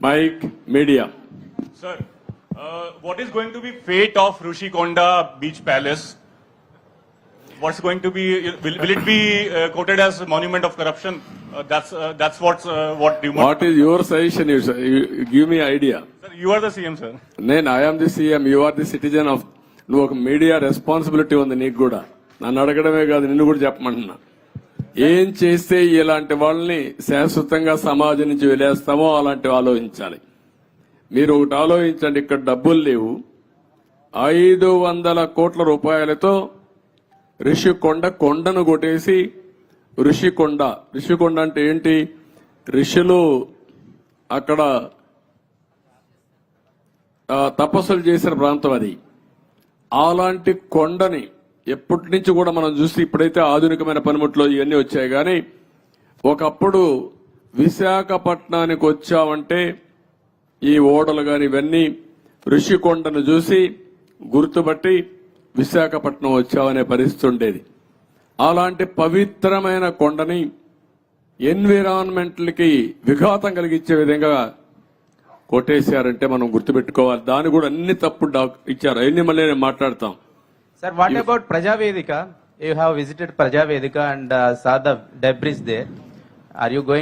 Mic media Sir, uh, what is going to be fate of Rushikonda Beach Palace? What's going to be? Will, will it be uh, quoted as a monument of corruption? Uh, that's uh, that's what's uh, what you want. What is your suggestion give me idea Sir, you are the CM, sir. నేను I'm the CM you are the citizen of నువ్వు ఒక media responsibility ఉంది నీకు కూడా నన్ను అడగడమే కాదు నిన్ను కూడా చెప్పమంటున్నా ఏం చేస్తే ఇలాంటి వాళ్ళని శాశ్వతంగా సమాజం నుంచి వెలేస్తామో అలాంటివి ఆలోచించాలి. మీరు ఒకటి ఆలోచించండి ఇక్కడ డబ్బులు లేవు. ఐదు వందల కోట్ల రూపాయలతో ఋషికొండ కొండను కొట్టేసి ఋషికొండ ఋషికొండ అంటే ఏంటి? ఋషులు అక్కడ తపస్సులు చేసిన ప్రాంతం అది. అలాంటి కొండని ఎప్పటి నుంచి కూడా మనం చూసి ఇప్పుడైతే ఆధునికమైన పనిముట్లు ఇవన్నీ వచ్చాయి. కానీ ఒకప్పుడు విశాఖపట్నానికి వచ్చామంటే ఈ ఓడలు కానీ ఇవన్నీ ఋషికొండను చూసి గుర్తుపట్టి విశాఖపట్నం వచ్చామనే పరిస్థితి ఉండేది. అలాంటి పవిత్రమైన కొండని ఎన్విరాన్మెంట్లకి విఘాతం కలిగించే విధంగా కొట్టేశారంటే మనం గుర్తుపెట్టుకోవాలి. దాని కూడా అన్ని తప్పు డాక్ ఇచ్చారు. అవన్నీ మళ్ళీ నేను మాట్లాడతాం. Sir, what about Prajavedika? You have visited Prajavedika and uh, saw the debris there. Are you going